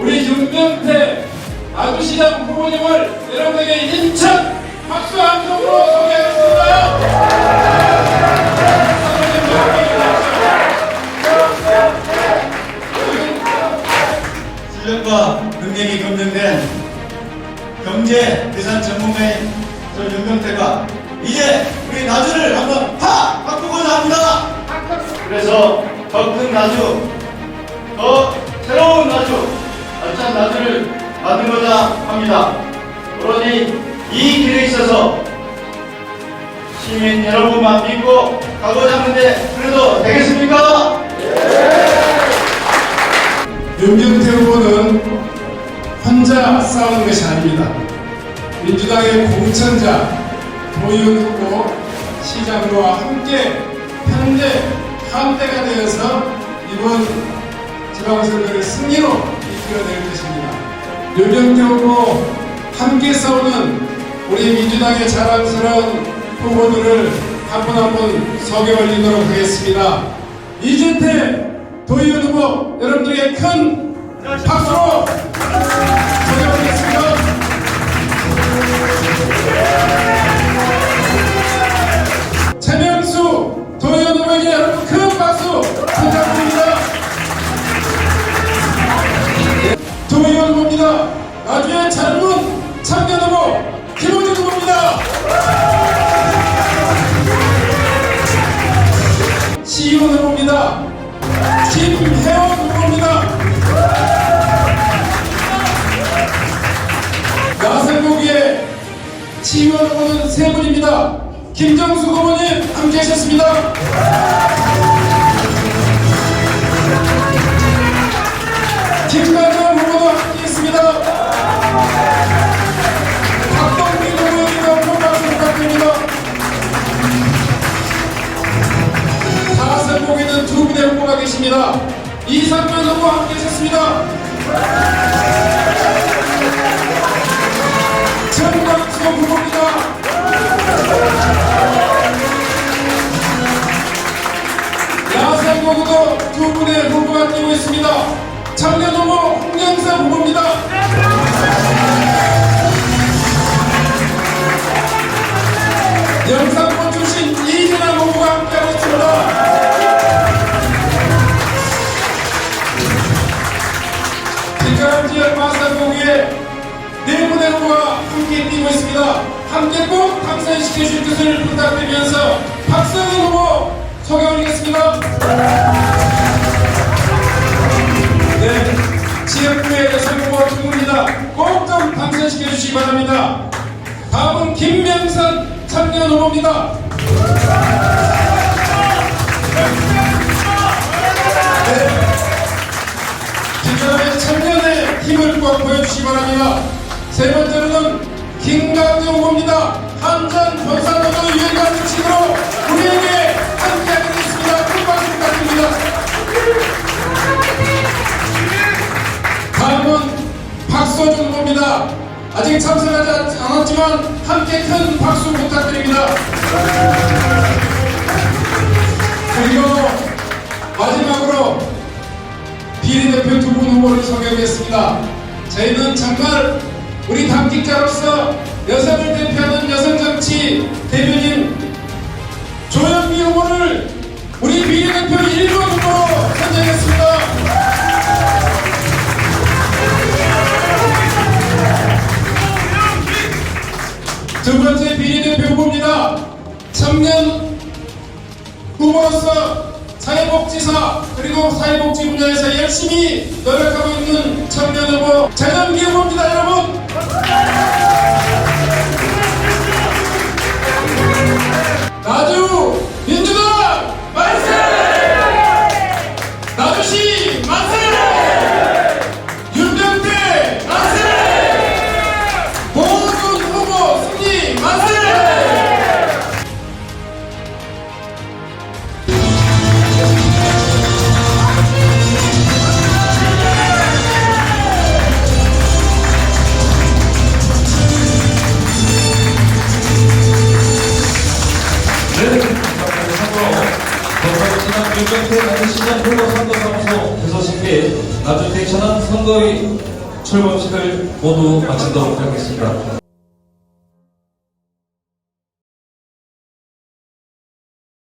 우리 윤명태 아주시장 후보님을 여러분에게 힘찬 박수 한 통으로 소개하겠습니다. 실력과 능력이 검증된 경제 대산 전문가인 저 윤경태가 이제 우리 나주를 한번 팍 바꾸고자 합니다. 그래서 더 큰 나주, 더 새로운 나주, 알찬 나주를 만들고자 합니다. 그러니 이 길에 있어서 시민 여러분만 믿고 가고자 하는데 그래도 되겠습니까? 윤경태 후보는 혼자 싸우는 것이 아닙니다. 민주당의 공천자 도의원 후보 시장과 함께 편대 한대가 되어서 이번 지방선거를 승리로 이끌어낼 것입니다. 윤경태 후보 함께 싸우는 우리 민주당의 자랑스러운 후보들을 한 분 한 분 소개 올리도록 하겠습니다. 이준태 도의원 후보 여러분들에게 큰 박수로 소개 올리겠습니다. 시의원 후보는 세 분입니다. 김정수 후보님 함께 하셨습니다. 김가정 후보도 함께 했습니다. 박동민 후보님도 큰 박수 부탁드립니다. 사선곡에는 두 분의 후보가 계십니다. 이상면 후보 함께 하셨습니다. 청년 후보 홍영사 후보입니다. 영상권 출신 이진아 후보가 함께하고 있습니다. 지금 지역 마산공에 네 분의 후보가 함께 뛰고 있습니다. 함께 꼭 당선시켜 주실 것을 부탁드리면서 박성현 후보 소개 올리겠습니다. 후보입니다. 기존의 청년의 힘을 꼭 보여주시기 바랍니다. 세 번째로는 김강정 후보입니다. 한전 유일한 특식으로 우리에게 함께 아직 참석하지 않- 않았지만 함께 큰 박수 부탁드립니다. 그리고 마지막으로 비례대표 두 분 후보를 소개하겠습니다. 저희는 정말 우리 당직자로서 여성을 대표하는 여성 정치 대변인 사회복지사 그리고 사회복지 분야에서 열심히 노력하고 있는 청년 후보 재정기 후보입니다 여러분 윤정태 나주시장 후보 선거사무소 개소식및 나주 대천안 선거의 출범식을 모두 마치도록 하겠습니다.